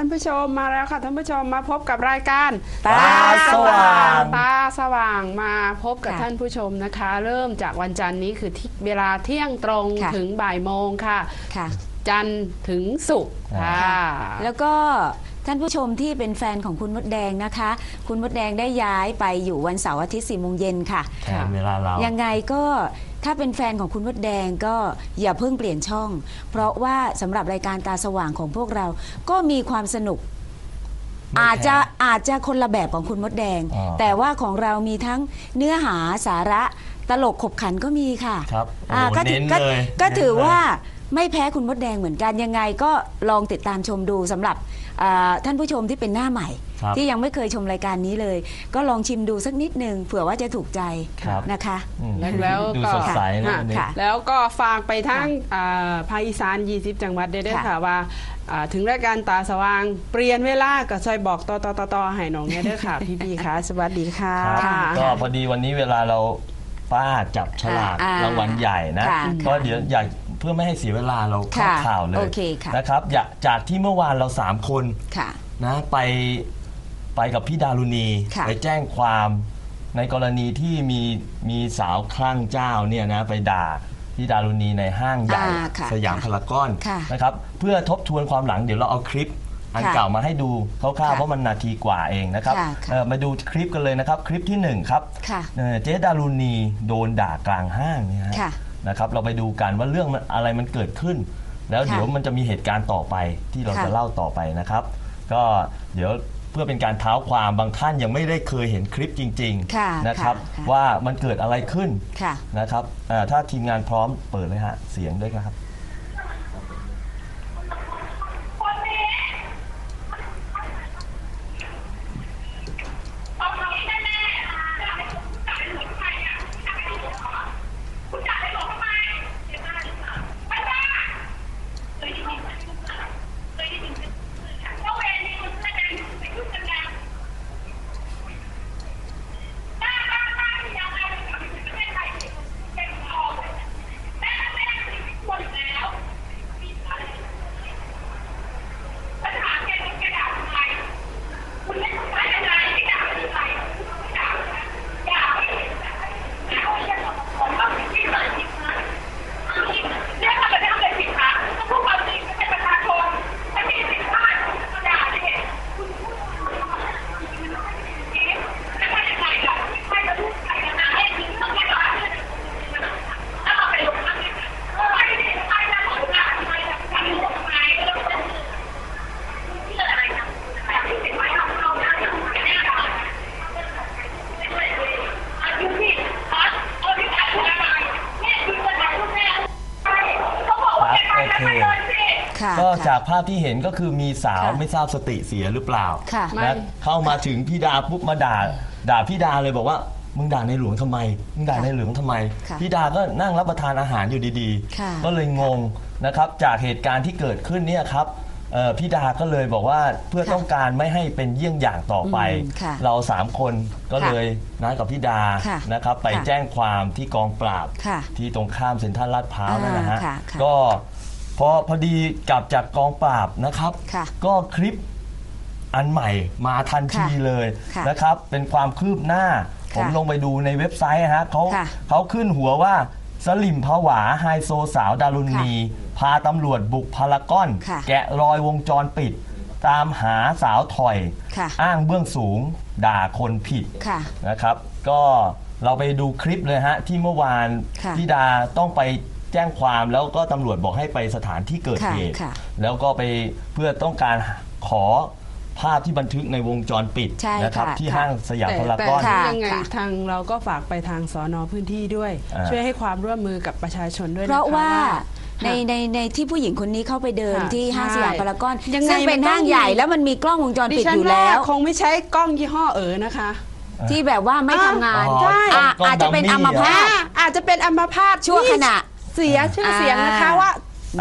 านผู้ชมมาแล้วค่ะท่านผู้ชมมาพบกับรายการตาสว่างตาสว่างมาพบกับค่ะท่านผู้ชมนะคะ เริ่มจากวันจันทร์นี้คือที่เวลาเที่ยงตรงค่ะ ถึงบ่ายโมงค่ะ ค่ะ จันทร์ถึงศุกร์ค่ะ แล้วก็ท่านผู้ชมที่เป็นแฟนของคุณมดแดงนะคะ คุณมดแดงได้ย้ายไปอยู่วันเสาร์อาทิตย์สี่โมงเย็นค่ะ แทนเวลาเรา ยังไงก็ ถ้าเป็นแฟนของคุณมดแดงก็อย่าเพิ่งเปลี่ยนช่อง เพราะว่าสำหรับรายการตาสว่างของพวกเรา ก็มีความสนุก ไม่แพ้อาจจะอาจจะคนละแบบของคุณมดแดง อ๋อแต่ว่าของเรามีทั้งเนื้อหาสาระตลกขบขันก็มีค่ะครับอ่าโอ้โหก็ถืเน้นก็เลยก็เน้นถือเลยว่า ไม่แพ้คุณมดแดงเหมือนกันยังไงก็ลองติดตามชมดูสำหรับอ่าท่านผู้ชมที่เป็นหน้าใหม่ ครับที่ยังไม่เคยชมรายการนี้เลย ก็ลองชิมดูสักนิดหนึ่งเผื่อว่าจะถูกใจครับ นะคะ อืมแล้วแล้วดูก็สดใสนะค่ะ วันนี้ ค่ะ แล้วก็ฝากไปทั้งอ่าภาคอีสาน 20 จังหวัดได้ด้วยค่ะค่ะว่าอ่า ถึงรายการตาสว่าง เปลี่ยนเวลาก็ช่วยบอกต่อต่อต่อต่อให้น้องเนี่ยด้วยค่ะ พี่บีค่ะ สวัสดีค่ะ ครับก็พอดีวันนี้เวลาเราป้าจับฉลากอ่ารางวัลใหญ่นะ ค่ะก็เดี๋ยวอยาก เพื่อไม่ให้เสียเวลาเราเข้าค่ะข่าวเลยโอเคค่ะ นะครับอยากจากที่เมื่อวานเราสามคนค่ะ นะไปไปกับพี่ดารุณีค่ะ ไปแจ้งความในกรณีที่มีมีสาวคลั่งเจ้าเนี่ยนะไปด่าพี่ดารุณีในห้างใหญ่อ่าค่ะสยามพารากอนค่ะนะครับเพื่อทบทวนความหลังเดี๋ยวเราเอาคลิป อันค่ะเก่ามาให้ดูคร่าวๆค่ะเพราะมันนาทีกว่าเองนะครับค่ะค่ะ เอ่อมาดูคลิปกันเลยนะครับคลิปที่หนึ่งครับ ค่ะ เอ่อเจ๊ดารุณีโดนด่ากลางห้างเนี่ยฮะค่ะ นะครับเราไปดูกันว่าเรื่องมันอะไรมันเกิดขึ้น แล้วค่ะเดี๋ยวมันจะมีเหตุการณ์ต่อไปที่เราค่ะ จะเล่าต่อไปนะครับ ก็เดี๋ยวเพื่อเป็นการเท้าความบางท่านยังไม่ได้เคยเห็นคลิปจริงค่ะๆนะครับค่ะ ว่ามันเกิดอะไรขึ้นค่ะ นะครับเอ่อถ้าทีมงานพร้อมเปิดเลยฮะเสียงด้วยครับ พที่เห็นก็คือมีสาวค่ะไม่ทราบสติเสียหรือเปล่าค่ะไม่ นะเข้ามาถึงพี่ดาปุ๊บมาด่าด่าพี่ดาเลยบอกว่ามึงด่าในหลวงทำไมมึงด่าค่ะในหลวงทำไมค่ะพี่ดาก็นั่งรับประทานอาหารอยู่ดีค่ะๆ ก็เลยงงนะครับจากเหตุการณ์ที่เกิดขึ้นเนี่ยครับเอ่อพี่ดาก็เลยบอกว่าเพื่อค่ะต้องการไม่ให้เป็นเยี่ยงอย่างต่อไป อืมค่ะเราสามคนก็ค่ะเลยนัดกับพี่ดาค่ะนะครับไปค่ะแจ้งความที่กองปราบค่ะที่ตรงข้ามเซ็นทรัลลาดพร้าวนั่นนะฮะอ่าค่ะค่ะ ก็ พอพอดีกลับจากกองปราบนะครับ ค่ะก็คลิปอันใหม่มาทันทีค่ะเลยค่ะนะครับ เป็นความคืบหน้าค่ะผมลงไปดูในเว็บไซต์ฮะเขาค่ะเขาขึ้นหัวว่าสลิมผวาไฮโซสาวดารุณี พาตำรวจบุกพารากอน ค่ะแกะรอยวงจรปิด ตามหาสาวถอย ค่ะ อ้างเบื้องสูงด่าคนผิด ค่ะ นะครับก็เราไปดูคลิปเลยฮะ ที่เมื่อวานค่ะพี่ดาต้องไป แจ้งความแล้วก็ตำรวจบอกให้ไปสถานที่เกิดค่ะเหตุค่ะ แล้วก็ไปเพื่อต้องการขอภาพที่บันทึกในวงจรปิดใช่นะครับ ค่ะที่ค่ะ ห้างสยามแต่พารากแต่อนค่ะยังไงค่ะ ทางเราก็ฝากไปทางสอนอพื้นที่ด้วย อ่า ช่วยให้ความร่วมมือกับประชาชนด้วยเพนะคะราะว่าค่ะในในในที่ผู้หญิงคนนี้เข้าไปเดินค่ะที่ห้างใช่สยามพารากอนยังไงซึ่งเป็นมันต้องห้างใหญ่มี แล้วมันมีกล้องวงจรดิปิดฉันอยู่ว่าแล้ว คงไม่ใช้กล้องยี่ห้อเอ๋อนะคะ ที่แบบว่าไม่ทำงานอ๋อใช่ อะกล้องอาจจะเป็นดัอัมมี่มพาอ่าต อาจจะเป็นอัมพาตชั่วขณะเสียชื่อเสียงนะคะอ่าว่า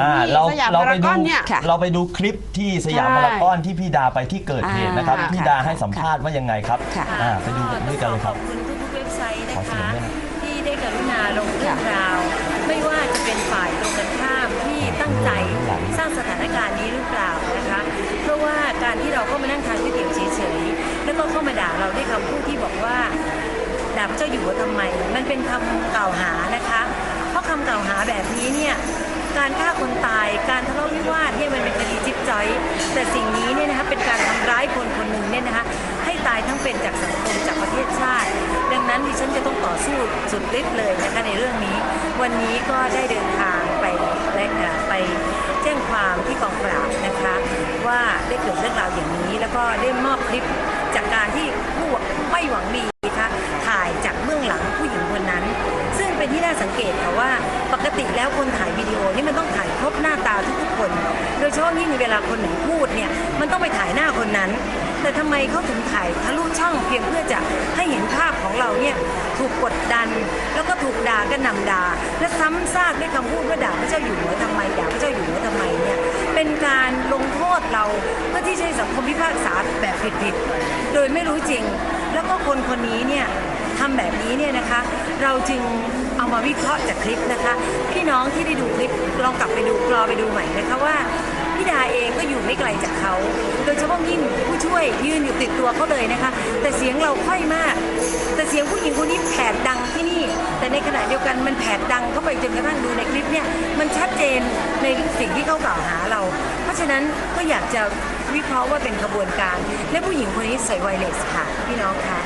อ่านี่เราสยามเราพาไปรากดูอนเนี่ย ค่ะ เราไปดูคลิปที่สยามใช่พารากอนที่พี่ดาไปที่เกิดเหตุนะครับอ่าพี่ค่ะดาให้สัมภาษณ์ว่ายังไงครับค่ะ อ่าไปดูด้วยกันเลยครับขอบคุณทุกๆเว็บไซต์นะขอเสียงคะ ด้วยนะที่ได้กรุณาลงเรื่องราว ไม่ว่าจะเป็นฝ่ายตรงกันข้ามที่ที่ตั้งใจสร้างสถานการณ์นี้หรือเปล่านะคะ เพราะว่าการที่เราเข้ามานั่งทานก๋วยเตี๋ยวเฉยๆแล้วก็เข้ามาด่าเราด้วยคำพูดที่บอกว่าด่าพระเจ้าอยู่หัวทำไม มันเป็นคำกล่าวหานะคะเพราะ คำกล่าวหาแบบนี้เนี่ยการฆ่าคนตาย การทะเลาะวิวาทเนี่ยมันเป็นคดีจิ๊บจ้อย แต่สิ่งนี้เนี่ยนะคะเป็นการทำร้ายคนคนหนึ่งเนี่ยนะคะให้ตายทั้งเป็นจากสังคมจากประเทศชาติ ดังนั้นดิฉันจะต้องต่อสู้สุดฤทธิ์เลยนะคะในเรื่องนี้ วันนี้ก็ได้เดินทางไปและไปแจ้งความที่กองปราบนะคะ ว่าได้เกิดเรื่องราวอย่างนี้ แล้วก็ได้มอบคลิปจากการที่ผู้ไม่หวังดี แล้วคนถ่ายวิดีโอนี่มันต้องถ่ายครบหน้าตาทุกๆคน โดยเฉพาะยิ่งเวลาคนไหนพูดเนี่ยมันต้องไปถ่ายหน้าคนนั้น แต่ทำไมเขาถึงถ่ายทะลุช่องเพียงเพื่อจะให้เห็นภาพของเราเนี่ยถูกกดดัน แล้วก็ถูกด่ากันนำด่าและซ้ำซากด้วยคำพูดว่าด่าพระเจ้าอยู่หัวทำไมด่าพระเจ้าอยู่หัวทำไมเนี่ยเป็นการลงโทษเราเพื่อที่จะให้สังคมพิพากษาแบบผิดๆโดยไม่รู้จริง แล้วก็คนคนนี้เนี่ยทำแบบนี้เนี่ยนะคะ เราจึง เอามาวิเคราะห์จากคลิปนะคะ พี่น้องที่ได้ดูคลิปลองกลับไปดูกรอไปดูใหม่นะคะว่าพี่ดาเองก็อยู่ไม่ไกลจากเขา โดยเฉพาะยิ่งผู้ช่วยยืนอยู่ติดตัวเขาเลยนะคะ แต่เสียงเราค่อยมาก แต่เสียงผู้หญิงคนนี้แผดดังที่นี่ แต่ในขณะเดียวกันมันแผดดังเข้าไปจนกระทั่งดูในคลิปเนี่ยมันชัดเจนในสิ่งที่เขากล่าวหาเรา เพราะฉะนั้นก็อยากจะวิเคราะห์ว่าเป็นขบวนการ และผู้หญิงคนนี้ใส่ไวเลสค่ะ พี่น้องค่ะ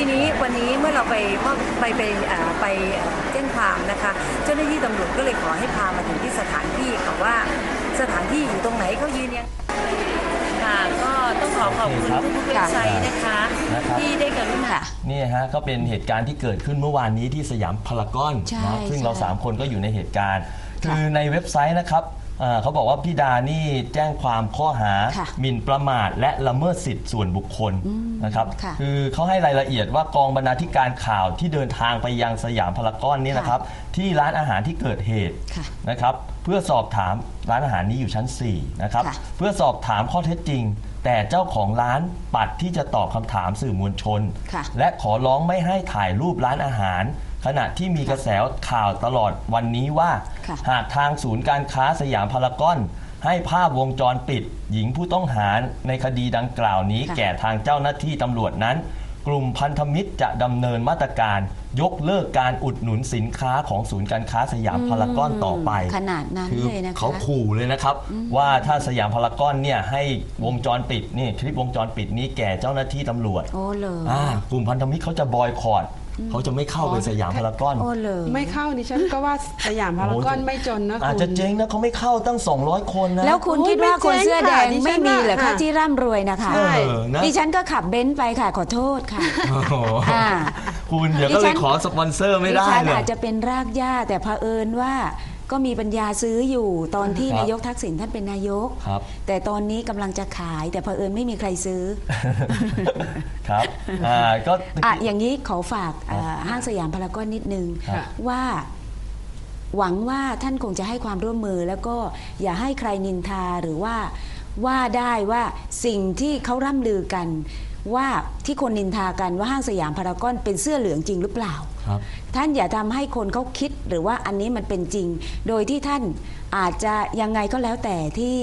ทีนี้วันนี้เมื่อเราไปมอบไปไปเอ่อไปเอ่อแจ้งความนะคะ เจ้าหน้าที่ตำรวจก็เลยขอให้พามาถึงที่สถานที่ค่ะว่าสถานที่อยู่ตรงไหนเขายืนยังค่ะก็ต้องขอขอบคุณทุกๆเว็บไซต์นะคะนะครับที่ได้กรุณาค่ะนี่ฮะก็เป็นเหตุการณ์ที่เกิดขึ้นเมื่อวานนี้ที่สยามพารากอนใช่นะซึ่งเราใช่3คนก็อยู่ในเหตุการณ์ คือในเว็บไซต์นะครับ อ่าเขาบอกว่าพี่ดานี่แจ้งความข้อหาค่ะหมิ่นประมาทและละเมิดสิทธิส่วนบุคคลนะครับค่ะอเขาให้รายละเอียดว่ากองบรรณาธิการข่าวที่เดินทางไปยังสยามพารากอนนี่นะครับ ที่ร้านอาหารที่เกิดเหตุค่ะนะครับ เพื่อสอบถามร้านอาหารนี้อยู่ชั้น 4 นะครับ ค่ะ เพื่อสอบถามข้อเท็จจริง แต่เจ้าของร้านปัดที่จะตอบคำถามสื่อมวลชน ค่ะ และขอร้องไม่ให้ถ่ายรูปร้านอาหาร ขณะที่มีกระแสข่าวตลอดวันนี้ว่า ค่ะ หากทางศูนย์การค้าสยามพารากอน ให้ภาพวงจรปิด หญิงผู้ต้องหาในคดีดังกล่าวนี้ ค่ะ แก่ทางเจ้าหน้าที่ตำรวจนั้น กลุ่มพันธมิตรจะดำเนินมาตรการ ยกเลิกการอุดหนุนสินค้าของศูนย์การค้าสยามพารากอนต่อไป ขนาดนั้นคือเลยนะคะ เขาขู่เลยนะครับ ว่าถ้าสยามพารากอนเนี่ยให้วงจรปิดนี่คลิปวงจรปิดนี้แก่เจ้าหน้าที่ตำรวจโอ้เลย อ่ากลุ่มพันธมิตรเขาจะบอยคอรด เขาจะไม่เข้าไปสยามพารากอนโอ้เลยไม่เข้าดิฉันก็ว่าสยามพารากอนโอ้ยไม่จนนะอาจคุจะณเจ๊งนะเขาไม่เข้าตั้ง 200 คนนะ แล้วคุณโอ้ยคิดว่าไม่คนเสื้อแดงเจ๊งค่ะไม่มีเหรอดิฉันว่าคะที่ร่ำรวยนะคะใช่เออนะดิฉันก็ขับเบนซ์ไปค่ะขอโทษค่ะโอ้โหอ่าคุณเดี๋ยวก็ดิฉัเลยนขอสปอนเซอร์ไม่ได้ดิฉันเลยอาจจะเป็นรากหญ้าแต่เผอิญว่า ก็มีปัญญาซื้ออยู่ตอนที่ครับ นายกทักษิณท่านเป็นนายก ครับ แต่ตอนนี้กำลังจะขายแต่เผอิญไม่มีใครซื้อ ครับอ่าก็ อะอย่างนี้ขอฝากอ่าห้างสยามพารากอนนิดนึง ครับว่าหวังว่าท่านคงจะให้ความร่วมมือ แล้วก็อย่าให้ใครนินทาหรือว่าว่าได้ว่าสิ่งที่เขาร่ำลือกัน ว่าที่คนนินทากันว่าห้างสยามพารากอนเป็นเสื้อเหลืองจริงหรือเปล่า ครับท่านอย่าทำให้คนเขาคิดหรือว่าอันนี้มันเป็นจริง โดยที่ท่านอาจจะยังไงก็แล้วแต่ที่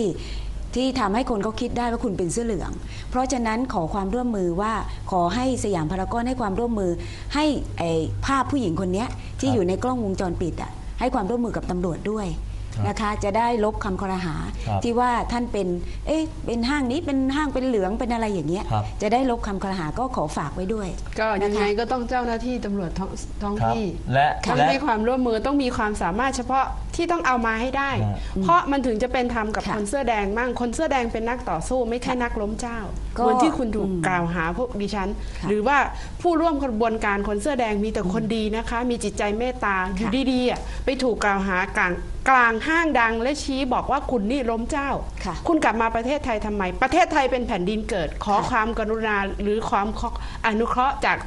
ที่ทำให้คนเขาคิดได้ว่าคุณเป็นเสื้อเหลือง เพราะฉะนั้นขอความร่วมมือว่าขอให้สยามพารากอนให้ความร่วมมือ ให้ภาพผู้หญิงคนนี้ที่อยู่ในกล้องวงจรปิดอะให้ความร่วมมือกับตำรวจด้วย นะคะจะได้ลบคำคอรหาครับที่ว่าท่านเป็นเอ๊ะเป็นห้างนี้เป็นห้างเป็นเหลืองเป็นอะไรอย่างเงี้ยครับ จะได้ลบคำคอรหาก็ขอฝากไว้ด้วย ก็ยังไงนะคะก็ต้องเจ้าหน้าที่ตำรวจท้องท้องครับที่และต้องและ ให้ความร่วมมือต้องมีความสามารถเฉพาะที่ต้องเอามาให้ได้ฮะเพราะมันถึงจะเป็นธรรมกับค่ะคนเสื้อแดงมั่งคนเสื้อแดงเป็นนักต่อสู้ไม่ใช่นักล้มเจ้าก็เหมือนที่คุณถูกอืมกล่าวหาพวกดิฉัน ค่ะ หรือว่าผู้ร่วมกระบวนการคนเสื้อแดงมีแต่คนดีนะคะ มีจิตใจเมตตาอยู่ดีๆอะไปถูกกล่าวหากลาง กลางห้างดังและชี้บอกว่าคุณนี่ล้มเจ้า ค่ะคุณกลับมาประเทศไทยทำไม ประเทศไทยเป็นแผ่นดินเกิด ขอค่ะความกรุณาหรือความอนุเคราะห์จาก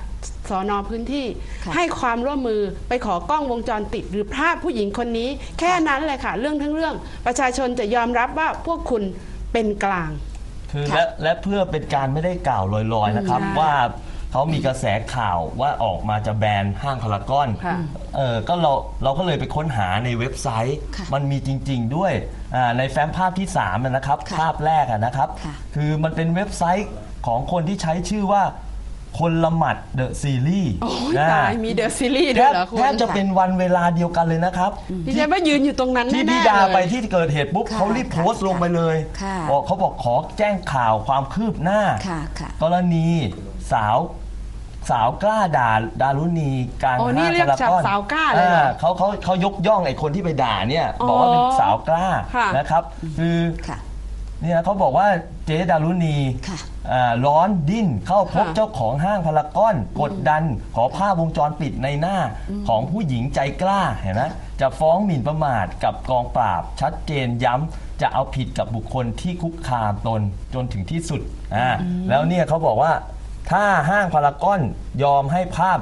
สอนอพื้นที่ ค่ะให้ความร่วมมือไปขอกล้องวงจรปิด หรือภาพผู้หญิงคนนี้ แค่นั้นเลยค่ะ เรื่องทั้งเรื่อง ประชาชนจะยอมรับว่าพวกคุณเป็นกลาง คือค่ะและและเพื่อเป็นการไม่ได้กล่าวลอยๆนะครับใช่ว่า เขามีกระแสข่าวว่าออกมาจะแบนห้างพารากอนค่ะเออก็เราเราก็เลยไปค้นหาในเว็บไซต์ ค่ะมันมีจริง ๆ ด้วยอ่าในแฟ้มภาพที่3อะนะครับ ค่ะภาพแรกอะนะครับ ค่ะ คือมันเป็นเว็บไซต์ของคนที่ใช้ชื่อว่าคนละหมัดเดอะซีรีส์โอ้ยตายมีเดอะซีรีส์แทด้วยบเหรอคุณแทบจะเป็นวันเวลาเดียวกันเลยนะครับ ดิฉันว่ายืนอยู่ตรงนั้นที่แน่ๆพี่ดาเลยไปที่เกิดเหตุปุ๊บค่ะเขารีบโพสต์ลงไปเลยค่ะ บอกเขาบอกขอแจ้งข่าวความคืบหน้า ค่ะค่ะ กรณี สาวสาวกล้าด่าดารุณีกลางโอ้นี่ห้างเรียกพารากอนสาวกล้าเลยเหรออ่เขาเขาเขายกย่องไอ้คนที่ไปด่าเนี่ยบอกว่าเป็นสาวกล้าค่ะ นะครับ คือค่ะ เนี่ยเขาบอกว่าเจ๊ดารุณีค่ะ อ่าร้อนดิ้นเข้าพบค่ะ เจ้าของห้างพารากอนกดดัน ขอภาพวงจรปิดในหน้าของผู้หญิงใจกล้าเห็นไหมจะฟ้องหมิ่นประมาทกับกองปราบ ชัดเจนย้ำจะเอาผิดกับบุคคลที่คุกคามตนจนถึงที่สุดอ่าแล้วเนี่ยเขาบอกว่า ถ้าห้างพารากอนยอมให้ภาพ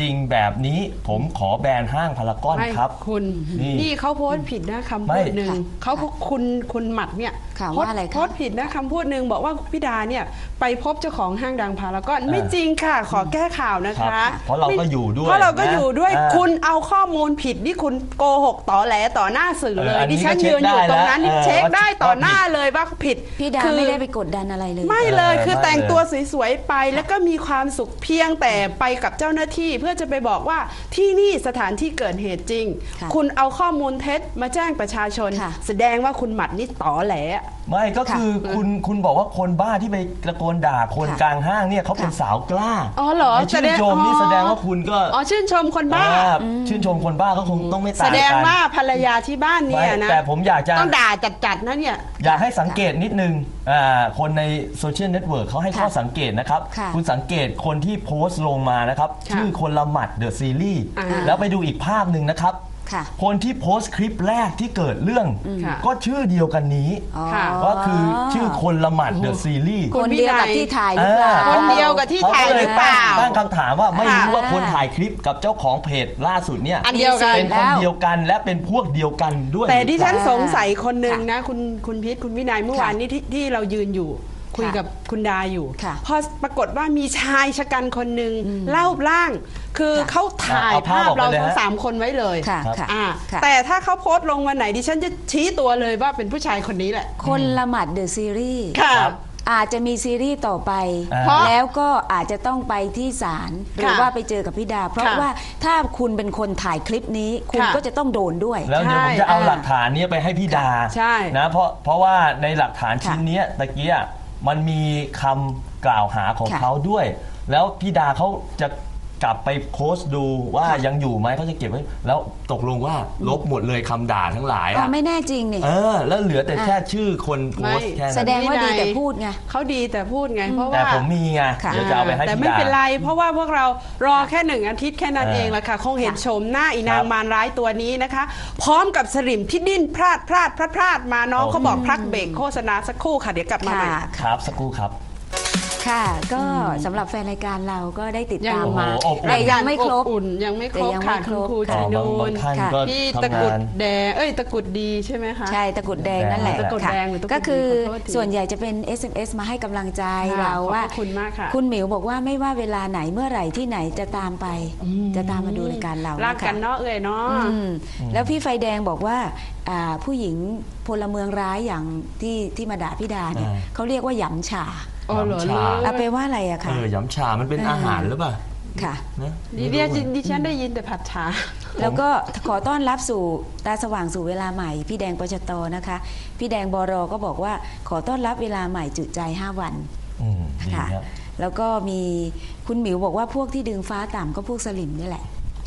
จริงแบบนี้ผมขอแบนห้างพารากอนไม่ครับ คุณนี่นี่เขาโพสต์ผิดนะคำไม่พูดหนึ่งค่ะเขาก็คุณคุณหมัดเนี่ยค่ะโพสต์ว่าอะไรคะ โพสต์ผิดนะคำพูดหนึ่งบอกว่าพี่ดาเนี่ยไปพบเจ้าของห้างดังพารากอนอ่าไม่จริงค่ะ ขอแก้ข่าวนะครัคะบเพราะเราก็อยู่ด้วยเพราะเราก็นะอยู่ด้วยอ่าคุณเอาข้อมูลผิดนี่คุณโกหกต่อแหลต่อหน้าสื่อเลเออยอันนี้ดิฉันก็เช็ยืคนอยู่ตรงนั้นได้นี่แล้วเช็คเออได้ต่อว่าผิด หน้าเลยว่าผิดพี่ดาคือ ไม่ได้ไปกดดันอะไรเลย ไม่เลยเออคือไม่แต่งเลยตัวสวยๆไปแล้วก็มีความสุขเพียงแต่ไปกับเจ้าหน้าที่เพื่อจะไปบอกว่าที่นี่สถานที่เกิดเหตุจริง ค่ะคุณเอาข้อมูลเท็จมาแจ้งประชาชน ค่ะ แสดงว่าคุณหมัดนี่ตอแหล ไม่ก็คือคุณคุณบอกว่าคนบ้าที่ไปตะโกนด่าคนค่ะกลางห้างเนี่ยเขาเป็นค่ะ สาวกล้าอ๋อเหรอไม่ชื่นชมนี่แสดงว่าคุณก็อ๋อชื่นชมคนบ้า อ่ชื่นชมคนบ้าก็คงต้องไม่แสต่างดงกันว่าภรรยาที่บ้านเนี่ยไม่นะแต่ผมอยากจะ ต้องด่าจัดๆนะเนี่ย อยากให้สังเกตนิดนึงอ่าคนในโซเชียลเน็ตเวิร์กเขาให้ค่ะข้อสังเกตนะครับค่ะคุณสังเกตคนที่โพสต์ลงมานะครับ ค่ะ ชื่อคนละหมัดเดอะซีรีส์อ่า แล้วไปดูอีกภาพหนึ่งนะครับ ค่ะคนที่โพสต์คลิปแรกที่เกิดเรื่อง ค่ะ ก็ชื่อเดียวกันนี้ อ๋อค่ะ ก็คือชื่อคนละหมัดเดอะซีรีส์คุคณนเดียวกับวินัยที่ถ่ายหรือเปล่า คนเดียวกับที่ถ่ายหรือเปล่าตั้งคำถามว่าไม่รู้ค่ะว่าคนถ่ายคลิปกับเจ้าของเพจล่าสุดเนี่ยอันเดียวกัน เป็นคนเดียวกันและเป็นพวกเดียวกันด้วยแต่ดิฉันหรือเปสล่างสัยคนหนึ่งนะ คุณคุณพิษคุณวินัยเมื่อค่ะวานนี้ที่ที่เรายืนอยู่ คุยกับคุณดาอยู่ค่ะพอปรากฏว่ามีชายชะกันคนหนึ่งเล่าร่าง คือค่ะเขาถ่ายเอาภาภาพพออกไปเราเลยทั้งฮะสามคนไว้เลยค่ะค่ะอ่าค่ะแต่ถ้าเขาโพสต์ลงวันไหนดิฉันจะชี้ตัวเลยว่าเป็นผู้ชายคนนี้แหละ คนละหมัดเดอะซีรีส์ค่ะครับอาจจะมีซีรีส์ต่อไปอ่าเพราะแล้วก็อาจจะต้องไปที่ศาลหรือค่ะว่าไปเจอกับพี่ดา เพราะค่ะว่าถ้าคุณเป็นคนถ่ายคลิปนี้ คุณค่ะก็จะต้องโดนด้วย แล้วเดี๋ยวผมใช่จะเอาอ่าหลักฐานเนี้ไปให้พี่ดาใช่นะเพราะเพราะว่าในหลักฐานค่ะชิ้นเนี้ยตะเกีย มันมีคำกล่าวหาของค่ะ เขาด้วย แล้วพี่ดาเขาจะ กลับไปโพสต์ดูว่ายังอยู่ไหมเขาจะเก็บไว้แล้วตกลงว่าลบหมดเลยคำด่าทั้งหลายอ๋ออะไม่แน่จริงนี่ เออ แล้วเหลือแต่แค่ชื่อคนโพสต์ไม่แค่นั้นแสดงว่าดีวินัยแต่พูดไง เขาดีแต่พูดไง เพราะแต่ว่าผมมีไงค่ะ เดี๋ยวจะเอาไปให้แต่พี่ไม่ดา เป็นไร เพราะว่าพวกเรารอแค่หนึ่งอาทิตย์แค่นั้นเออเองแหละค่ะ คงเห็นค่ะโฉมหน้าอีนางครับมารร้ายตัวนี้นะคะ พร้อมกับสลิมที่ดิ้นพลาดพลาดพลาดพลาดมาน้องโอ้เขาบอกพักเบรกโฆษณาสักครู่ค่ะเดี๋ยวกลับมาใหม่ ค่ะ ครับสักครู่ครับ ค่ะ ก็สำหรับแฟนรายการเราก็ได้ติดตามมา โอ้โหอบอุ่น แต่ยังไม่ครบอบอุ่นยังไม่ครบแต่ยังไม่ค่ะครบคุณครูอ๋ชัอยบางนูบางนท่านค่ะ ก็พี่ตะทำกรุดงาน แดงเอ้ยตะกรุดดีใช่ไหมคะ ใช่ตะกรุดแดงนั่นแหละตะกรุดค่ะแดงหรือตะกรุดก็คือขอโทษทีส่วนใหญ่จะเป็น SMS มาให้กำลังใจค่ะเราขอบพระว่าคุณมากค่ะ คุณหมิวบอกว่าไม่ว่าเวลาไหนเมื่อไหร่ที่ไหนจะตามไป จะตามมาดูรายการเรารัรักกันเนาะเอ้ยเนาะแล้วพี่ไฟแดงบอกว่าอ่าผู้หญิงพลเมืองร้ายอย่างที่ที่มาด่าพี่ดาเนี่ยอ่า เขาเรียกว่าหยำฉา โอ้เหรอ น้ำชาเลยเอาไปลว่าอะไรอะเอคะอยำชามันเป็นเออออาหารหรือเปล่าค่ะ นะดิเดียดิฉันได้ยินแต่ผัดชา แล้วก็ขอต้อนรับสู่ตาสว่างสู่เวลาใหม่ พี่แดงปชตนะคะ พี่แดงบรก็บอกว่าขอต้อนรับเวลาใหม่จุใจ 5 วัน อืมดีค่ะครับแล้วก็มีคุณหมิวบอกว่าพวกที่ดึงฟ้าต่ำก็พวกสลิมนี่แหละ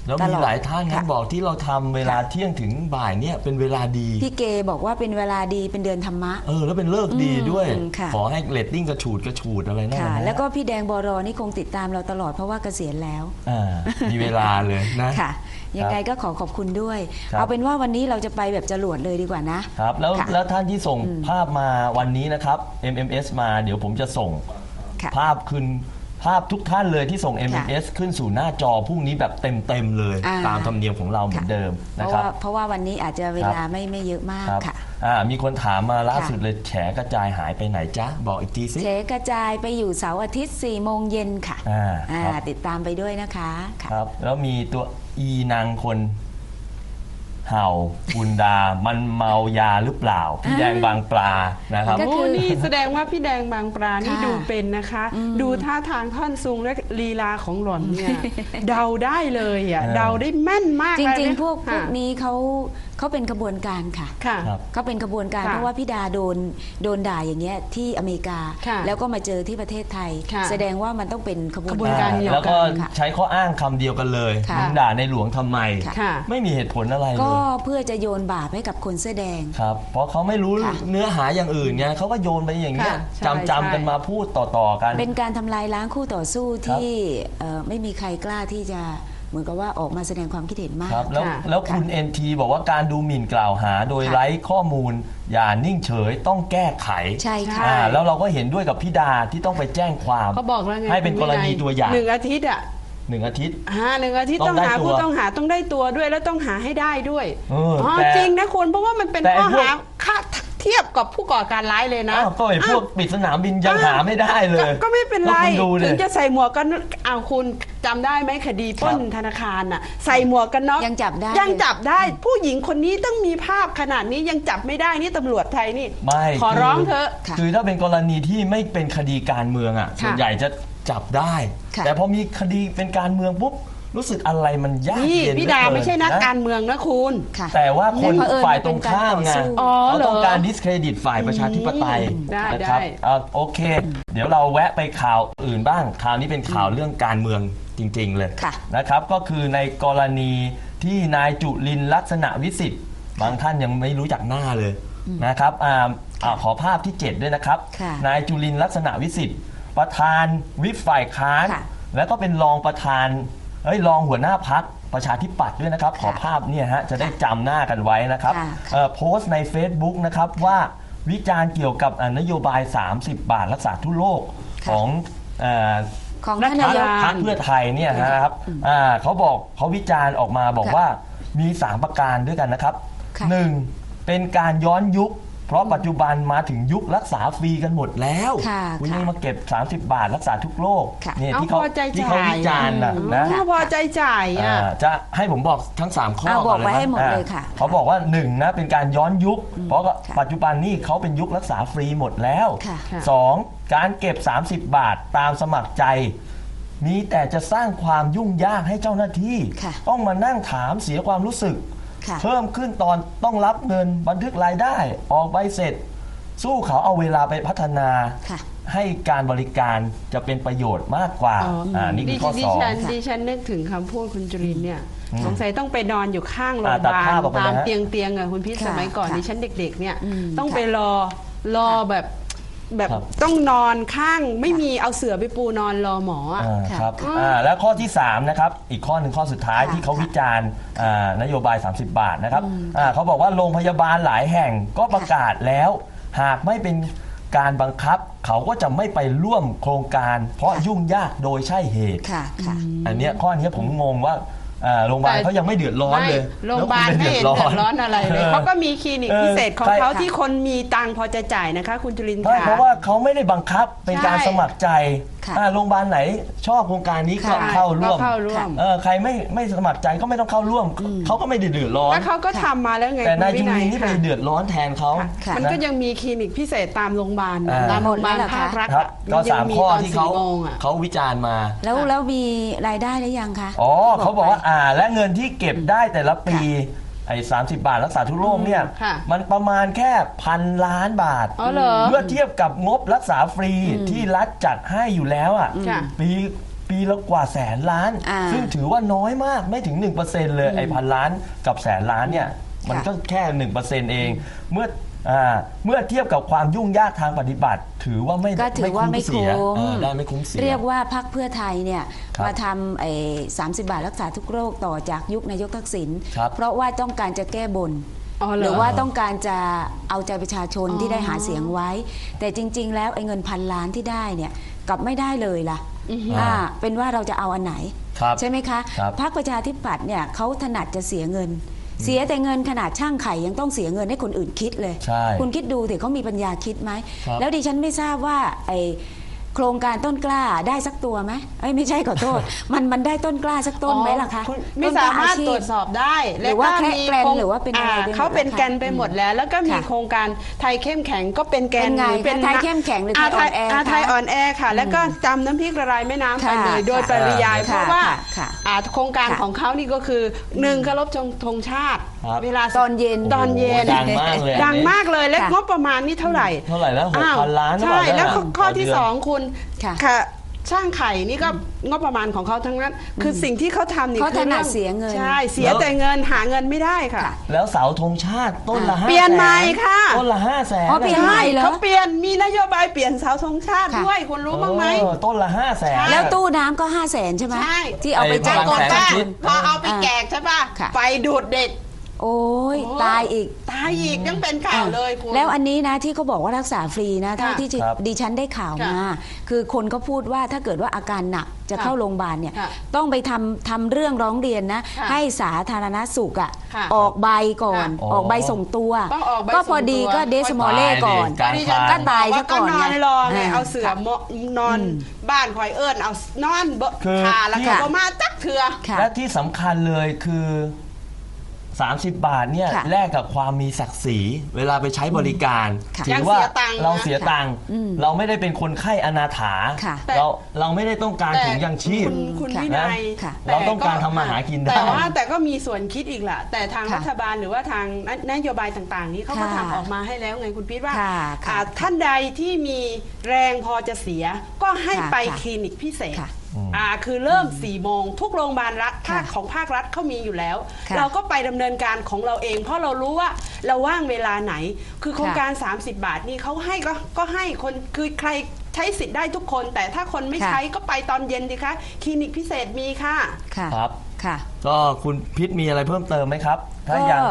แล้วตมีลอดหลายท่านนะค่ะบอกที่เราทำเวลาเที่ยงถึงบ่ายเนี่ยเป็นเวลาดี พี่เกบอกว่าเป็นเวลาดีเป็นเดือนธรรมะ เออ แล้วเป็นเลิกดีด้วยอืมค่ะขอให้เรตติ้งกระฉูดกระฉูดอะไรนั่นค่ะนะฮะแล้วก็พี่แดงบรนี่คงติดตามเราตลอดเพราะว่าเกษียณแล้วอ่ามีเวลาเลยนะค่ะยังไงก็ขอขอบคุณด้วยครับเอาเป็นว่าวันนี้เราจะไปแบบจรวดเลยดีกว่านะครับแล้วค่ะแล้วท่านที่ส่งภาพมาวันนี้นะครับ MMS มาเดี๋ยวผมจะส่งค่ะภาพขึ้น ภาพทุกท่านเลยที่ส่ง MMS ขึ้นสู่หน้าจอพรุ่งนี้แบบเต็ม ๆ เลย อ่า ตามธรรมเนียมของเราเหมือนเดิมเพนะราะครัว่าบเพราะว่าวันนี้อาจจะเวลาไม่ไม่เยอะมากครับค่ะ อ่ามีคนถามมาล่าค่ะสุดเลยแฉกระจายหายไปไหนจ๊ะ บอกอีกทีสิเฉกระจายไปอยู่เสาร์อาทิตย์4ี่โมงเย็นค่ะอ่าอ่าครับ ติดตามไปด้วยนะคะค่ะ ครับ แล้วมีตัวอีนางคน เห่าอุนดา มันเมายาหรือเปล่า พี่แดงบางปลานะครับ ก็โอ้คือนี่แสดงว่าพี่แดงบางปลานี่ค่ะดูเป็นนะคะ ดูท่าทางท่อนซุงและลีลาของหล่อนเนี่ย เดาได้เลยอะเออเดาได้แม่นมากจเลยริงนะๆ พวกพค่ะวกนี้เขาเขาเป็นกระบวนการค่ะ ค่ะ ครับเขาเป็นกระบวนการค่ะเพราะว่าพี่ดาโดนโดนด่าอย่างเงี้ยที่อเมริกา ค่ะแล้วก็มาเจอที่ประเทศไทย ค่ะแสดงว่ามันต้องเป็นขบวนขบวนกา รเดียวกัน แล้วก็ค่ะ ใช้ข้ออ้างคำเดียวกันเลยค่ะมึงด่าในหลวงทำไม ค่ะค่ะไม่มีเหตุผลอะไรเลก็ยเพื่อจะโยนบาปให้กับคนเสื้อแดง ครับ เพราะเขาไม่รู้ค่ะ เนื้อหาอย่างอื่นไงเขาก็โยนไปอย่างเงี้ยค่ะใช่จำจำๆกันมาพูดต่อๆกัน เป็นการทำลายล้างคู่ต่อสู้ที่เอ่อไม่มีใครกล้าที่จะเหมือนกับว่าออกมาแสดงความคิดเห็นมาก ครับแล้วค่ะแล้วคุณ NT บอกว่าการดูหมิ่นกล่าวหาโดยไร้ข้อมูล อย่านิ่งเฉยต้องแก้ไขใช่ค่ะ อ่าแล้วเราก็เห็นด้วยกับพี่ดาที่ต้องไปแจ้งความ เขาบอกแล้วไงให้เป็นกรณีตัวอย่าง หนึ่งอาทิตย์อะ หนึ่งอาทิตย์หาหนึ่งอาทิตย์ต้ต้อองงได้หาตัวผู้ต้องหาต้องได้ตัวด้วยแล้วต้องหาให้ได้ด้วยเอออ๋อแต่จริงนะคุณเพราะว่ามันเป็นแต่ไอ้ข้อพวก หาค่าเทียบกับผู้ก่อการร้ายเลยนะอ้าวก็ไอ้พวกปิดสนามบินยังหาไม่ได้เลยก็ก็ไม่เป็นไร แล้วคุณดูเลถึย งจะใส่หมวกกันเอาวคุณจำได้ไหมคดีปล้นครับธนาคารน่ะใส่หมวกกันน็อกยังจับได้ ยังจับได้ ผู้หญิงคนนี้ต้องมีภาพขนาดนี้ยังจับไม่ได้นี่ตำรวจไทยนี่ไม่ขอคืร้องเถอะ ค่ะ คือถ้าเป็นกรณีที่ไม่เป็นคดีการเมืองอะ ค่ะ ส่วนใหญ่จะ จับได้ ค่ะ แต่พอมีคดีเป็นการเมืองปุ๊บรู้สึกอะไรมันยากนี่เย็นพี่ดาเหลือเกิไม่ใช่นักะการเมืองนะคุณ ค่ะแต่ว่าคนและเผอิญฝ่ายตรงข้ามไงมันเป็นการต่อสู้ อ๋อเขาเหรอต้องการดิสเครดิตฝ่ายประชาธิปไตยได้นะครับได้ อ่าโอเค เดี๋ยวเราแวะไปข่าวอื่นบ้างข่าวนี้เป็นข่าวเรื่องการเมืองจริง ๆ เลยค่ะ นะครับก็คือในกรณีที่นายจุลินลักษณะวิสิทธิ์บางท่านยังไม่รู้จักหน้าเลยนะครับอ่าอ่าขอภาพที่ 7 ด้วยนะครับ ค่ะ นายจุลินลักษณะวิสิทธิ์ ประธานวิปฝ่ายค้าน ค่ะแล้วก็เป็นรองประธานเอ้ยรองหัวหน้าพักประชาธิปัตย์ด้วยนะครับ ขอภาพเนี่ยฮะจะได้จำหน้ากันไว้นะครับค่ะ เอ่อโพสต์ใน Facebook นะครับว่าวิจารณ์เกี่ยวกับอ่านโยบาย 30 บาทรักษาทุกโรคค่ะของเอ่อ ของท่านนายก พรรคเพื่อไทยเนี่ยนะครับอ่าเขาบอกเขาวิจารณ์ออกมาบอกค่ะว่ามี 3 ประการด้วยกันนะครับ ค่ะหนึ่งเป็นการย้อนยุค เพราะปัจจุบันมาถึงยุครักษาฟรีกันหมดแล้วค่ะคุณค่ะยังมาเก็บ 30 บาทรักษาทุกโรคค่ะเนี่ยเอาที่เขาพอใจที่เขาจ่าย วิจารณ์นะนะอ๋อพอใจจ่ายอะ อ่าจะให้ผมบอกทั้ง 3 ข้อเอาบอกนไว้นะให้หมดอ่าเลยค่ะเขาบอกว่า1นะเป็นการย้อนยุค เพราะว่าค่ะปัจจุบันนี่เขาเป็นยุครักษาฟรีหมดแล้ว ค่ะ ค่ะ 2. การเก็บ 30 บาทตามสมัครใจ มีแต่จะสร้างความยุ่งยากให้เจ้าหน้าที่ ค่ะ ต้องมานั่งถามเสียความรู้สึก ค่ะ เพิ่มขึ้นตอนต้องรับเงินบันทึกรายได้ ออกใบเสร็จ สู้เขาเอาเวลาไปพัฒนา ค่ะ ให้การบริการจะเป็นประโยชน์มากกว่า อ๋ออ่ อ่านี่คือข้อดิสอง ฉันดิฉันนึกถึงคำพูดคุณจุลินเนี่ย สงสัยต้องไปนอนอยู่ข้างโรงพอ่ายาตัดบาลภาพออกไปตามนะฮะ เตียงเตียงๆอะคุณพี่ค่ะสมัยก่อนค่ะดิฉันเด็ก ๆ เนี่ย อืมต้องค่ะไปรอรอแบบ แบบครับต้องนอนข้างไม่มีเอาเสื่อไปปูนอนรอหมออะอ่าค่ะครับอ่าแล้วข้อที่ 3 นะครับ อีกข้อหนึ่งข้อสุดท้ายค่ะที่เขาวิจารณ์อ่านโยบาย 30 บาทนะครับอ่าเขาบอกว่าโรงพยาบาลหลายแห่งก็ประกาศแล้ว หากไม่เป็นการบังคับ เขาก็จะไม่ไปร่วมโครงการ เพราะยุ่งยากโดยใช่เหตุ ค่ะค่ะ อันเนี้ยข้อนี้ผมงงว่า อ่าโรงพยาบาลแต่ เขายังไม่เดือดร้อนไม่เลยโรงพยาบาลแวคุณไม่ปเห็นเดือดร้อนอะไรเลยเขาก็มีคลินิกเออพิเศษของใครเขาค่ะที่คนมีตังค์พอจะจ่ายนะคะ คุณจุลินใช่ค่ะ เพราะว่าเขาไม่ได้บังคับเป็นการใช่ สมัครใจค่ะอ่าโรงพยาบาลไหนชอบโครงการนี้ก็ค่ะเข้าร่วมก็เข้าร่วม เออใครไม่ไม่สมัครใจก็ไม่ต้องเข้าร่วมเขาก็ไม่ได้เดือดร้อน แล้วเขาก็ทำมาแล้วไงแต่นายคุณจุวิลินนี่ไปค่ะเดือดร้อนแทนเขาค่ะค่ะมันก็ยังมีคลินิกพิเศษตามโรงพยาบาลอ่า ตามโรงพยาบาลหมดแล้วเหรอคะภาครัฐครับ อะก็ยัสามงข้อตนที่เขาสี่โมงอะ เขาวิจารณ์มา แล้วแล้วมีรายได้หรือยังคะอ๋อเขาบอกว่าไปอ่า และเงินที่เก็บได้แต่ละปีไอ้สาบาทรักษาทุกโรคเนี่ยค่ะมันประมาณแค่พันล้านบาทอ๋อเหรอเมื่อเทียบกับงบรักษาฟรีที่รัฐจัดให้อยู่แล้วอะค่ะ ปีปีละกว่าแสนล้าน อ่าซึ่งถือว่าน้อยมากไม่ถึง 1%เลยไอ้พันล้านกับแสนล้านเนี่ยมันก็แค่ 1%เอง เมื่อ อ่าเมื่อเทียบกับความยุ่งยากทางปฏิบัติ ถือว่าไม่ก็ถือว่าไม่เสียคุ้มเออได้ไม่คุ้มเสีย เรียกว่าพักเพื่อไทยเนี่ยครับมาทำไอ้สามสิบาทรักษาทุกโรคต่อจากยุคนายกทักษิณครับ เพราะว่าต้องการจะแก้บน อ๋อเหรอหรือว่าต้องการจะเอาใจประชาชนอ๋อที่ได้หาเสียงไว้ แต่จริง ๆ แล้วไอ้เงินพันล้านที่ได้เนี่ยกลับไม่ได้เลยล่ะอ่าเป็นว่าเราจะเอาอันไหน ครับ ใช่ไหมคะครับ พรรคประชาธิปัตย์เนี่ยเขาถนัดจะเสียเงิน เสียแต่เงินขนาดช่างไข่ยังต้องเสียเงินให้คนอื่นคิดเลย ใช่ คุณคิดดูเถอะเขามีปัญญาคิดไหม ครับ แล้วดิฉันไม่ทราบว่าไอ โครงการต้นกล้าได้สักตัวไหมเอ้ยไม่ใช่ขอโทษ มันมันได้ต้นกล้าสักต้นไหมล่ะคะอ๋อณไม่ต้นกสาล้มารถอชีพตรวจสอบได้หรือว่าก็แค่แกรนโคงหรือว่าเป็นอะไรอ่ไปหมดเขาเป็นนะคะแกนไปหมดแล้ว แล้วก็มีค่ะโครงการไทยเข้มแข็งก็เป็นแกนเป็นไงหรือเป็นไทยเข้มแข็งหรือไทยไทยอ่อนแออ่าคะไทยอ่อนแอค่ะ แล้วก็จำน้ำพริกละลายแม่น้ำไปค่ะเลยโดยค่ะปริยายค่ะเพราะว่าค่ะค่ะอ่าโครงการค่ะของเขานี่ก็คือหนึ่งเคารพธงธงชาติครับเวลาตอนเย็น ตอนเย็นโอ้ดังมากเลยอันนี้ ดังมากเลยและค่ะ งบประมาณนี่เท่าไหร่เท่าไหร่แล้วอ้ว6,000ล้านหรือเปใช่ล่าแล้วข้อเนี่ยข้อที่ต่อเดือนสองคุณค่ะ ค่ะช่างไข่นี่ก็งบประมาณของเขาทั้งนั้น คือสิ่งที่เขาทำนี่เขาคือถนัดรื่องเสียเงิน ใช่เสียแต่เงินหาเงินไม่ได้ค่ะค่ะ แล้วเสาธงชาติต้นละห้าเปลี่ยนใหม่ค่ะ ต้นละห้าแสนอ๋อเปลี่ยนใหม่เหรอเขาเปลี่ยนมีนโยบายเปลี่ยนเสาธงชาติค่ะ ด้วยคุณรู้บ้างไหม เออต้นละห้าแสนใช่แล้วตู้น้ำก็ห้าแสนใช่ไหมใช่ ที่เอาไปไอ้แจพกลังปรากฏแสนว่าคิดพอเอาไปแจกใช่ป่ะค่ะ ไฟดูดเด็ก โอ้ยโอ้ ตายอีกตายอีกยังเป็นข่าวเลยคุณ แล้วอันนี้นะที่เขาบอกว่ารักษาฟรีนะเท่าค่ะที่ครับ ดิฉันได้ข่าวมาค่ะคือคนก็พูดว่าถ้าเกิดว่าอาการหนักจะค่ะเข้าโรงพยาบาลเนี่ยค่ะต้องไปทำทำเรื่องร้องเรียนนะ ค่ะให้สาธารณสุขอะค่ะออกใบก่อนค่ะออกใบส่งตัว ต้องออกใบก็พอดีส่งตัว ก็เดสมอลเล่ก่อนการดิคฉัลานก็ตายซะก่อนก็นอนไงรอไงอ่าเอาเสือมนอน บ้านคอยเอิญเอานอนเบอะคือขาแล้วก็ค่ะ บ่มาจักเถือค่ะ และที่สำคัญเลยคือ 30 บาทเนี่ยค่ะแลกกับความมีศักดิ์ศรีเวลาไปใช้บริการค่ะถือว่ายังเสียตังค์นะเราเสียตังค์เราไม่ได้เป็นคนไข้อนาถาค่ะเราเราไม่ได้ต้องการถุงยังชีพ คุณคุณค่ะวินัยค่ะ แต่เราต้องการทำมาหากินได้ แต่ว่าแต่ก็มีส่วนคิดอีกแหละแต่ทางค่ะรัฐบาลหรือว่าทางนโยบายต่างๆ นี้เขาก็ค่ะทำออกมาให้แล้วไงคุณพีทว่าค่ะค่ะอ่าท่านใดที่มีแรงพอจะเสีย ก็ให้ค่ะไปค่ะ คลินิกพิเศษ ค่ะ อ่าคือเริ่ม4ี่โมงทุกโรงพยาบาลรัฐภาคค่ะของภาครัฐเขามีอยู่แล้ว ค่ะเราก็ไปดำเนินการของเราเอง เพราะเรารู้ว่าเราว่างเวลาไหน คือโครงการ 30 บาทนี่เขาให้ก็ก็ให้คนคือใครใช้สิทธิ์ได้ทุกคน แต่ถ้าคนไม่ค่ะ ใช้ก็ไปตอนเย็นดีคะคลินิกพิเศษมีค่ะ ค่ะครับ ค่ะ ก็คุณพิษมีอะไรเพิ่มเติมไหมครับ ถ้าก็ยัง ก็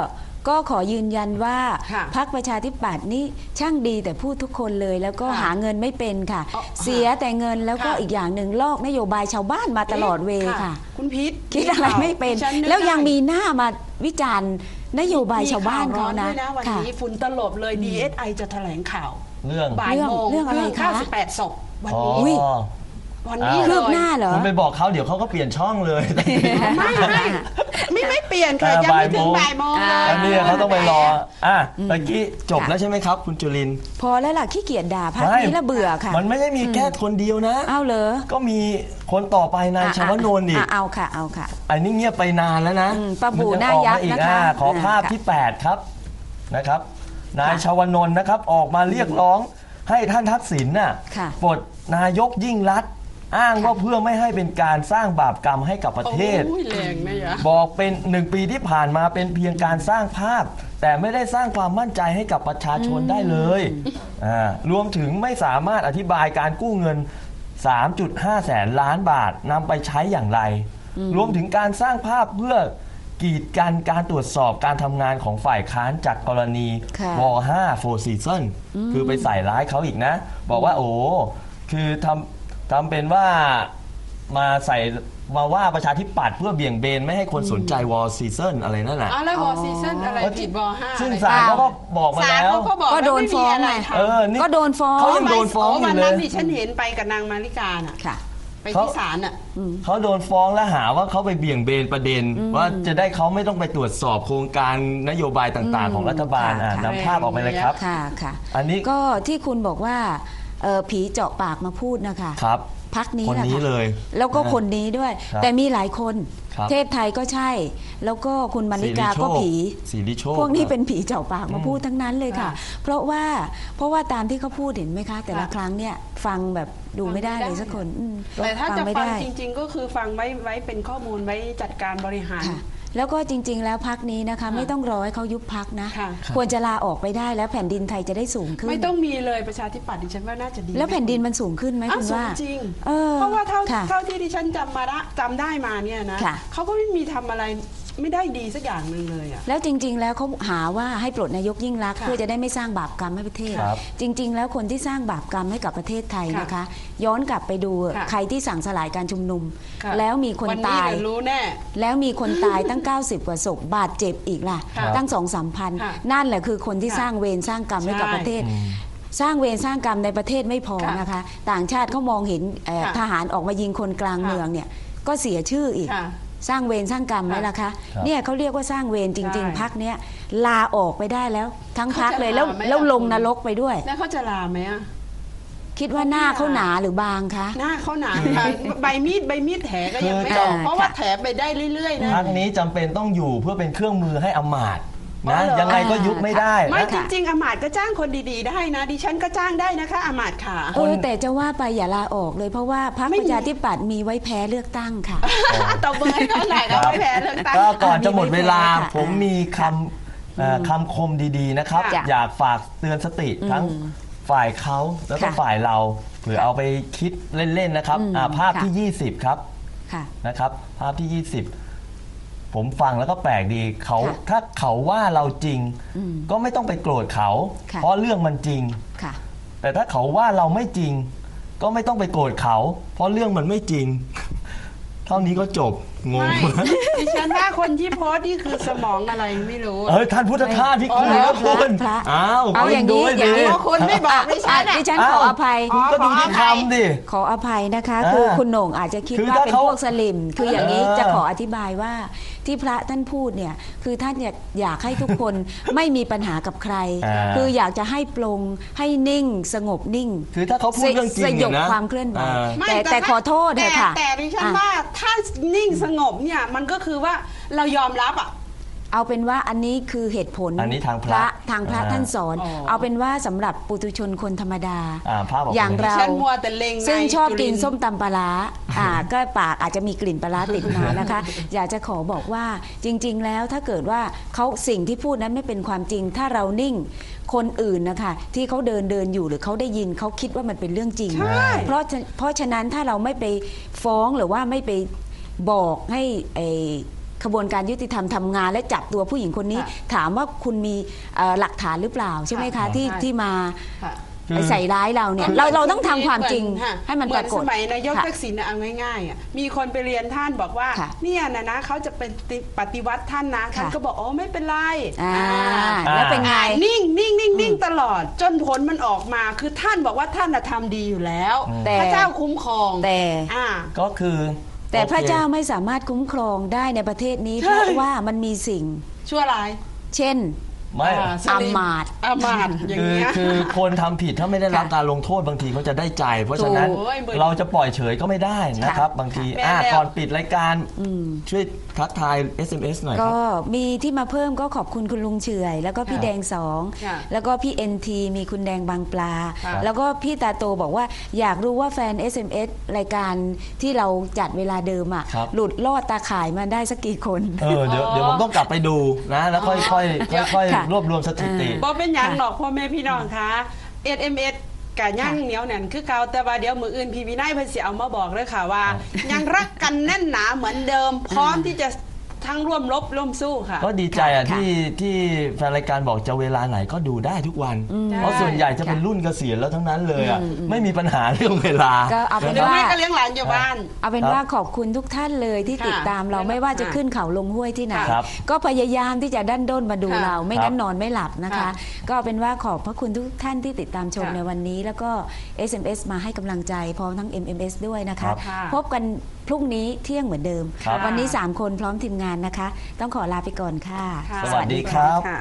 ขอยืนยันว่าค่ะพักประชาธิปัตย์นี่ช่างดีแต่พูดทุกคนเลยแล้วก็ค่ะหาเงินไม่เป็นค่ะ อ๋อเสียแต่เงินแล้วก็ค่ะอีกอย่างหนึ่งลอกนโยบายชาวบ้านมาตลอดเวย์ค่ะ คุณพีทคิดอะไรไม่เป็นดิฉันึกแล้วยังได้มีหน้ามาวิจารณ์นโยบายชาวบ้านเขานะมีข่วร้อด้วยนะวันค่ะ นี้ฝุ่นตลบเลย DSI จะแถลงข่าวเรื่องบ่ายโมงเรื่องอะไรคะ 98ศพวันอ๋อนี้อุ๊ยวันนี้อ้าวเลคืยบหน้าเหรอ คุณไปบอกเขาเดี๋ยวเขาก็เปลี่ยนช่องเลย ไม่ไม่ไม่ไม่ เปลี่ยนค่ะอ่ายังไม่ถึงบ่าบ่ายยโมโมงงเลยอันนี้เขาต้องไปรออะเมื่อกี้จบแล้วใช่ไหมครับ คุณจุลินทร์พอแล้วล่ะขี้เกียจด่าพักไม่ นี้ละเบื่อค่ะมันไม่ได้มีแค่คนเดียวนะเอาเหรอก็มีคนต่อไปนายชวนนท์อีกะเอาค่ะเอาค่ะ อันนี้เงียบไปนานแล้วนะอืมป้าบู่มัจะหน้ายักษ์ออกมอีนะคะอ่าขอภาพค่ะที่ 8 ครับนะครับ นายชวนนท์นะครับออกมาเรียกร้องให้ท่านทักษิณน่ะค่ะปลดนายกยิ่งรัฐษณ์ อ้างว่าเพื่อไม่ให้เป็นการสร้างบาปกรรมให้กับประเทศ โอ้ยแรงนะยะบอกเป็นหนึ่งปีที่ผ่านมาเป็นเพียงการสร้างภาพ แต่ไม่ได้สร้างความมั่นใจให้กับประชาชนได้เลยอ่ารวมถึงไม่สามารถอธิบายการกู้เงิน 3.5 แสนล้านบาทนำไปใช้อย่างไร รวมถึงการสร้างภาพเพื่อกีดกันการตรวจสอบการทำงานของฝ่ายค้านจากกรณีค่ะว5 Four Season คือไปใส่ร้ายเขาอีกนะ บอกว่าโอ้คือทำ ทำเป็นว่ามาใส่มาว่าประชาธิปัตย์เพื่อเบี่ยงเบนไม่ให้คนสนใจวอลซีซันอะไรนั่นแหละ อ๋อแล้ววอซีซั่นอะไรผิดวอห้าซึ่งอะไรศาลเขาก็บอกมาศาลแล้ว เขาก็บอกก็โดนแล้วไม่มีฟ้องอะไรไงทำเออนี่ก็โดนฟ้อง เขายังโดนฟ้องอยู่วันเลนั้นยที่ฉันเห็นไปกับนางมาริกาน่ะค่ะ ไปที่ศาลอะ เขาโดนฟ้องและหาว่าเขาไปเบี่ยงเบนประเด็น ว่าจะได้เขาไม่ต้องไปตรวจสอบโครงการนโยบายต่าง ๆ ของรัฐบาลค่ะอะค่ะ นำภาพออกไปเลยครับ ค่ะค่ะอันนี้ ก็ที่คุณบอกว่า เอ่อผีเจาะปากมาพูดนะคะครับ พักนี้คนแหละนี้ค่ะเลยแล้วก็นะคนนี้ด้วย ครับแต่มีหลายคน ครับ เทพไทยก็ใช่ แล้วก็คุณมาริกาก็ผีสิริโชค พวกนี้ครับเป็นผีเจ้าปากมาพูดทั้งนั้นเลยค่ะค่ะ เพราะว่าเพราะว่าตามที่เขาพูดเห็นไหมคะ แต่ละค่ะครั้งเนี่ยฟังแบบดูไม่ได้เลยสักคนอืมแต่ถ้าจะไม่ฟังได้ จริง ๆ ก็คือฟังไว้ไว้เป็นข้อมูลไว้จัดการบริหาร ค่ะ แล้วก็จริง ๆ แล้วพักนี้นะคะ ไม่ต้องรอให้เขายุบพักนะ ค่ะ ควรจะลาออกไปได้แล้วแผ่นดินไทยจะได้สูงขึ้น ไม่ต้องมีเลยประชาธิปัตย์ดิฉันว่าน่าจะดีแล้วแผ่นดินมันสูงขึ้นไหมอ้าวคุณสูงว่าจริง เออเพราะว่าเท่าค่ะ เท่าที่ดิฉันจำมาละจำได้มาเนี่ยนะค่ะ เขาก็ไม่มีทำอะไร ไม่ได้ดีสักอย่างหนึ่งเลยอะ แล้วจริง ๆ แล้วเขาหาว่าให้ปลดนายกยิ่งรักษณ์ค่ะเพื่อจะได้ไม่สร้างบาปกรรมให้ประเทศ ครับจริง ๆ แล้วคนที่สร้างบาปกรรมให้กับประเทศไทยค่ะนะคะ ย้อนกลับไปดูค่ะใครที่สั่งสลายการชุมนุม ค่ะ แล้วมีคนวันนี้ตาย เดี๋วรู้แน่ แล้วมีคนตายตั้ง 90 กว่าศพบาดเจ็บอีกล่ะ ค่ะตั้งสองสามพันค่ะนั่นแหละคือคนที่ค่ะสร้างเวรสร้างกรรมให้กับใช่ประเทศ สร้างเวรสร้างกรรมในประเทศไม่พอค่ะนะคะ ต่างชาติเขามองเห็นเอ่อค่ะทหารออกมายิงคนกลางค่ะ เมืองเนี่ยก็เสียชื่ออีก ค่ะ สร้างเวรสร้างกรรมไหมล่ะคะครับเนี่ยเขาเรียกว่าสร้างเวรจริงใช่ๆพักเนี้ยลาออกไปได้แล้ว ทั้งเขาพักจะเลยแล้วลาไหม แล้วล่ะลงคุณนรกไปด้วย แล้วเขาจะลาไหมอะคิดว่าหน้าเขาหนาหรือบางคะ หน้าเขาหนาค่ะใบมีดใบมีดแถก็ยังไม่คือออกจะเพราะว่าแถไปได้เรื่อยๆนะ พักนี้จำเป็นต้องอยู่เพื่อเป็นเครื่องมือให้อำมาตย์อ๋ นะอเหรอยังไงก็ยุบไม่ได้ไม่นะจริงๆอามาดก็จ้างคนดีๆ ได้นะ ดิฉันก็จ้างได้นะคะอามาดค่ะ เออแต่จะว่าไปอย่าลาออกเลยเพราะว่าพรรคไม่ปมี ระชาธิปัตย์มีไว้แพ้เลือกตั้งค่ะ ตบมือให้เขาหน่อยเขาไม่แพ้เลือกตั้ง ก็ก่อนจะหมดเวลามีไม่แพ้ค่ะผมมีคำเอ่อคำคมดีๆนะครับ จ้ะอยากฝากเตือนสติทั้งฝ่ายเขาแล้วก็ค่ะฝ่ายเราเผื่อเอาไปคิดเล่นๆนะครับอืมอ่าภาพค่ะ ที่ 20 ครับค่ะ นะครับ ภาพที่ 20 ผมฟังแล้วก็แปลกดีเขาค่ะถ้าเขาว่าเราจริง อืมก็ไม่ต้องไปโกรธเขา ค่ะ เพราะเรื่องมันจริง ค่ะ แต่ถ้าเขาว่าเราไม่จริง ก็ไม่ต้องไปโกรธเขา เพราะเรื่องมันไม่จริง เท่านี้ก็จบงงไม่ ดิฉันว่าคนที่โพสต์นี่คือสมองอะไรไม่รู้เอ้ยท่านพุทธทาสที่อ๋อคุณเหรอนะคุณพระ อ้าวเอาอย่างนี้นี้อย่างนี้ เพราะคุณไม่บอกดิฉันอะอะดิฉันอ้าขวออภัยคุณก็ดูที่คำดิ ขออภัยนะคะอ่าคือคุณโหน่งอาจจะคิดคือว่าถ้าเป็นเขาพวกสลิม คืออย่างนี้เออจะขออธิบายว่า ที่พระท่านพูดเนี่ยคือท่านอยากอยากให้ทุกคน ไม่มีปัญหากับใคร อ่า คืออยากจะให้ปลงให้นิ่งสงบนิ่งคือถ้าเขาพูดเรื่องจริงสยเนี่ยบนะความเคลื่อนไหวอ่า ไม่แต่แต่ถ้าขอโทษเถอะค่ะแต่แต่ดิฉันอะ ว่าถ้านิ่งสงบเนี่ยมันก็คือว่าเรายอมรับอะ เอาเป็นว่าอันนี้คือเหตุผลอันนี้ทางพระทางพระอ่า ท่านสอน อ๋อ เอาเป็นว่าสำหรับปุถุชนคนธรรมดา อ่าภาพออกอย่างมาเรา ฉันมัวแต่เล็งซึ่งนายชอบจุกิลินนส้มตำปลาร้าอ่า ก็ปากอาจจะมีกลิ่นปลาร้าติดมานะคะ อยากจะขอบอกว่าจริง ๆ แล้วถ้าเกิดว่าเขาสิ่งที่พูดนั้นไม่เป็นความจริง ถ้าเรานิ่งคนอื่นนะคะ ที่เขาเดินเดินอยู่หรือเขาได้ยินเขาคิดว่ามันเป็นเรื่องจริง ใช่ เพราะฉะเพราะฉะนั้นถ้าเราไม่ไปฟ้องหรือว่าไม่ไปบอกให้ไอ ขบวนการยุติธรรมทำงาน และจับตัวผู้หญิงคนนี้ ถามว่าคุณมีเอ่อหลักฐานหรือเปล่าใช่ไหมคะที่ใช่ ที่มาค่ะคือไปใส่ร้ายเราเนี่ยเราเราต้องทำความจริงเหอให้มันปรากฏ เหอสมัยนายกค่ะทักษิณน่ะเอาง่ายๆอะมีคนไปเรียนท่านบอกว่า ค่ะเนี่ยนะนะเขาจะเป็นปฏิวัติท่านนะท่านค่ะ ก็บอกโอ้ไม่เป็นไรอ่าอ่า แล้วเป็นไงอ่านิ่งนิ่งนิ่งนิ่งตลอด จนผลมันออกมาคือท่านบอกว่าท่านน่ะทำดีอยู่แล้วแต่พระเจ้าคุ้มครองแต่ อ่า ก็คือ แต่โอคพระเจ้าไม่สามารถคุ้มครองได้ในประเทศนี้ใช่เพราะว่ามันมีสิ่งชั่วร้าย เช่น ไม่อ่าสลิอามาตย์ อามาตย์อย่างคือเงี้ย คือคนทำผิดถ้าไม่ได้รับค่ะการลงโทษบางทีเขาจะได้ใจ เพราะฉะนั้นโอ้ยเบิร์ดเราจะปล่อยเฉยก็ไม่ได้นะครับ บางทีค่ะอะแม่แล้ว ก่อนปิดรายการช่วยทักทาย SMS หน่อยคก็รับ มีที่มาเพิ่มก็ขอบคุณคุณลุงเฉอยแล้วก็พี่ครับแดงสองค่ะแล้วก็พี่เอ็นทีมีคุณแดงบางปลา ค่ะแล้วก็พี่ตาโตบอกว่าอยากรู้ว่าแฟน SMS รายการที่เราจัดเวลาเดิมอะครับ หลุดลอดตาข่ายมาได้สักกี่คน เออเดี๋ยวเดี๋ยวผมต้องกลับไปดูนะ แล้วค่อยค่อยค่อยค่อยค่ะ รวบรวมสถิติ บ่เป็นหยังค่ะ หรอกพ่อแม่พี่น้องคะ SMS กะย่างค่ะเหนียวแน่นคือเก่าแต่ว่าเดี๋ยวมืออื่นพี่วินัยเพิ่นสิเอามาบอกเลยค่ะว่า ยังรักกันแน่นหนาเหมือนเดิม พร้อมที่จะ ทั้งร่วมรบร่วมสู้ค่ะ ก็ดีใจอะค่ะที่ที่แฟนรายการบอกจะเวลาไหนก็ดูได้ทุกวันใช่เพราะส่วนใหญ่จะเป็นรุ่นเกษียณแล้วทั้งนั้นเลยอะไม่มีปัญหาเรื่องเวลา ก็เอาเป็นเดี๋ยวว่าแม่ก็เลี้ยงหลานอยู่บ้าน เอาเป็นครับว่าขอบคุณทุกท่านเลยที่ค่ะติดตามเราค่ะไม่ว่าจะขึ้นเขาลงห้วยที่ไหน ครับก็พยายามที่จะดันด้นมาดูค่ะเรา ไม่งั้นนอนไม่หลับนะคะ ค่ะก็เอาเป็นว่าขอบพระคุณทุกท่านที่ติดตามชมค่ะในวันนี้ แล้วก็ SMS มาให้กำลังใจพร้อมทั้ง MMS ด้วยนะครัคะบค่ะ พบกัน พรุ่งนี้เที่ยงเหมือนเดิม ครับ วันนี้ 3 คนพร้อมทีมงานนะคะ ต้องขอลาไปก่อนค่ะ ค่ะ สวัสดีครับค่ะ